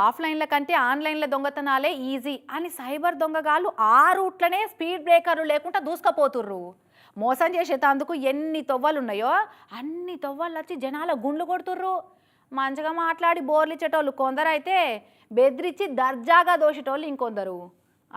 ఆఫ్లైన్ల కంటే ఆన్లైన్ల దొంగతనాలే ఈజీ అని సైబర్ దొంగగాళ్ళు ఆ రూట్లనే స్పీడ్ బ్రేకర్లు లేకుండా దూసుకపోతుర్రు. మోసం చేసేటందుకు ఎన్ని తొవ్వలు ఉన్నాయో అన్ని తొవ్వలు వచ్చి జనాల గుండ్లు కొడుతుర్రు. మంచిగా మాట్లాడి బోర్లు ఇచ్చేటోళ్ళు కొందరైతే బెదిరించి దర్జాగా దోషేటోళ్ళు ఇంకొందరు.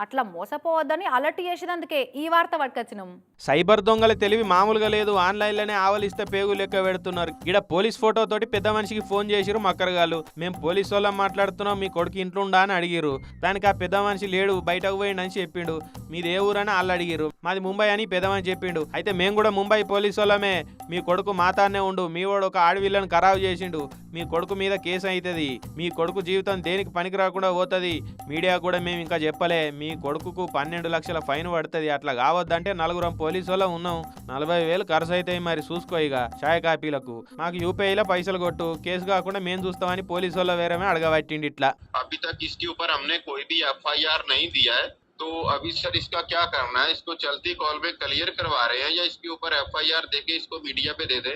అట్లా మోసపోవద్దని అలర్ట్ చేసేదందుకే ఈ వార్త పట్టుకొచ్చినాం. సైబర్ దొంగల తెలివి మామూలుగా లేదు ఆన్లైన్లోనే ఆవలిస్తే పేగు లెక్క పెడుతున్నారు. ఇక్కడ పోలీస్ ఫోటో తోటి పెద్ద మనిషికి ఫోన్ చేసిరు మక్కరగాళ్ళు. మేము పోలీస్ వాళ్ళం మాట్లాడుతున్నాం మీ కొడుకు ఇంట్లో ఉండా అని అడిగిరు దానికి ఆ పెద్ద మనిషి లేడు బయటకు పోయిండు అని చెప్పిండు. మీది ఏ ఊరని వాళ్ళు అడిగిరు మాది ముంబై అని పెద్ద మనిషి చెప్పిండు. అయితే మేము కూడా ముంబై పోలీస్ వాళ్ళమే. మీ కొడుకు మాతానే ఉండు మీ వాడు ఒక ఆడవిల్లను ఖరాబు చేసిండు. మీ కొడుకు మీద కేసు అవుతుంది మీ కొడుకు జీవితం దేనికి పనికి రాకుండా పోతుంది మీడియా కూడా మేము ఇంకా చెప్పలే మీ కొడుకుకు పన్నెండు లక్షల ఫైన్ పడుతుంది అట్లా కావద్దంటే నలుగురం పోలీసు వాళ్ళం ఉన్నాం నలభై వేలు ఖర్చు అవుతాయి మరి చూసుకో ఇక చాయ్ కాపీలకు మాకు యూపీఐలో పైసలు కొట్టు కేసు కాకుండా మేము చూస్తామని పోలీసు వాళ్ళ వేరేమే అడగబట్టిండి ఇట్లా अभी तक इसके ऊपर हमने कोई भी एफआईआर नहीं दिया है तो अभी सर इसका क्या करना है इसको चलती कॉल में क्लियर करवा रहे हैं या इसके ऊपर एफआईआर देके इसको मीडिया पे दे दें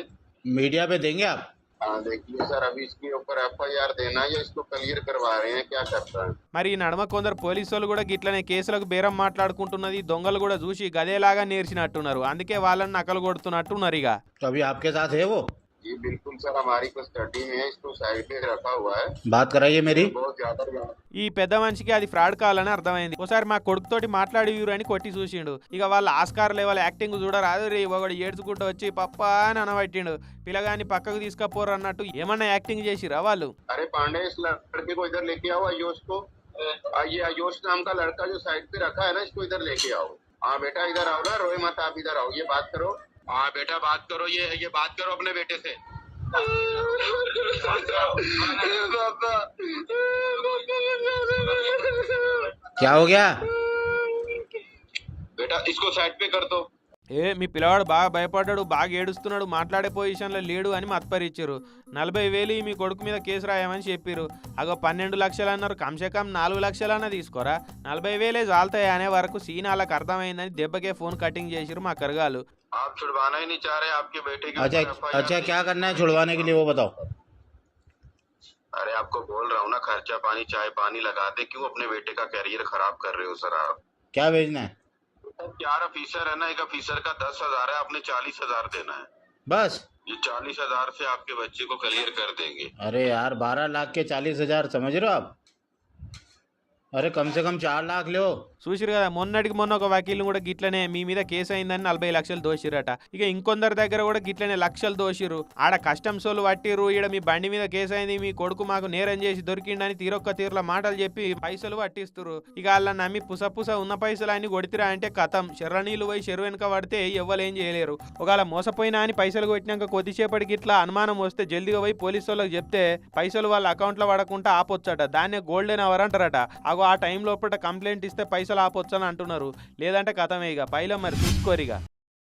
मीडिया पे देंगे आप हाँ देखिए सर अभी इसके ऊपर एफआईआर देना है या इसको क्लियर करवा रहे हैं क्या करता है మరి ఈ నడమ కొందరు పోలీసు వాళ్ళు కూడా గిట్లనే కేసులకు బేరం మాట్లాడుకుంటున్నది దొంగలు కూడా చూసి గదేలాగా నేర్చినట్టున్నారు అందుకే వాళ్ళని నకలు కొడుతున్నట్టున్నారు ఇక तो अभी आपके साथ है वो जी बिल्कुल सर हमारी कस्टडी में है इसको साइड पे रखा हुआ है बात कराइए मेरी बहुत ज्यादा ఈ పెద్ద మనిషికి అది ఫ్రాడ్ కావాలని అర్థమైంది ఒకసారి మా కొడుకుతోటి మాట్లాడి అని కొట్టి చూసిండు ఇక వాళ్ళ ఆస్కార్ లెవెల్ యాక్టింగ్ చూడరాదు రే ఒకడు ఏడ్చుకుంటూ వచ్చి పప్పా అని అనబట్టిండు పిల్లగాని పక్కకు తీసుకపోరు అన్నట్టు ఏమన్నా యాక్టింగ్ చేసిరా వాళ్ళు अरे पांडे इस लड़के को इधर लेके आओ आयोश को आ, ये आयोश नाम का लड़का जो साइड पे रखा है ना इसको इधर लेके आओ हाँ बेटा इधर आओ ना रोए मत आप इधर आओ ये बात करो हाँ बेटा बात करो ये ये बात करो अपने बेटे से। क्या हो गया? बेटा इसको साइड पे कर दो। ఏ మీ పిల్లవాడు బాగా భయపడ్డాడు బాగా ఏడుస్తున్నాడు మాట్లాడే పొజిషన్లో లేడు అని మత్పరిచ్చారు నలభై వేలు ఈ మీ కొడుకు మీద కేసు రాయమని చెప్పారు అగో పన్నెండు లక్షలు అన్నారు కమ్సే కమ్ నాలుగు లక్షలన్నా తీసుకోరా నలభై వేలే చాలుతాయి అనే వరకు సీన్ వాళ్ళకి అర్థమైందని దెబ్బకే ఫోన్ కటింగ్ చేసిరు మా కరగాలు आप छुड़वाना ही नहीं चाह रहे आपके बेटे के अच्छा ऊपर FIR अच्छा क्या करना है छुड़वाने के लिए वो बताओ अरे आपको बोल रहा हूँ ना खर्चा पानी चाय पानी लगा दे क्यों अपने बेटे का कैरियर खराब कर रहे हो सर आप क्या भेजना है चार अफीसर है ना एक अफीसर का दस हज़ार है आपने चालीस हज़ार देना है। बस। ये चालीस हज़ार से आपके बच्चे को क्लियर कर देंगे। अरे यार बारह लाख के चालीस हज़ार समझ रहे हो आप? अरे कम से कम चार लाख लो। చూసిరు కదా మొన్నటికి మొన్న ఒక వకీలు కూడా గిట్లనే మీ మీద కేసు అయిందని నలభై లక్షలు దోషిరట ఇక ఇంకొందరి దగ్గర కూడా గిట్లనే లక్షలు దోషిరు ఆడ కస్టమ్స్ వాళ్ళు పట్టిరు ఈడ మీ బండి మీద కేసు అయింది మీ కొడుకు మాకు నేరం చేసి దొరికిండని తీరొక్క తీరుల మాటలు చెప్పి పైసలు పట్టిస్తురు ఇక వాళ్ళ నమ్మి పుసపుస ఉన్న పైసలు అన్ని కొడితిరా అంటే కథం. శర్రనీళ్ళు పోయి చెరువు వెనుక పడితే ఎవ్వరు ఏం చేయలేరు. ఒకవేళ మోసపోయినా అని పైసలు కొట్టినాక కొద్దిసేపటికి ఇట్లా అనుమానం వస్తే జల్దిగా పోయి పోలీసు వాళ్ళకి చెప్తే పైసలు వాళ్ళ అకౌంట్లో పడకుండా ఆపొచ్చట. దాన్నే గోల్డెన్ అవర్ అంటారట. అగో ఆ టైం లోపల కంప్లైంట్ ఇస్తే పైసలు ఆపొచ్చని అంటున్నారు. లేదంటే కథమే ఇక. పైలం మరి చూసుకోరిగా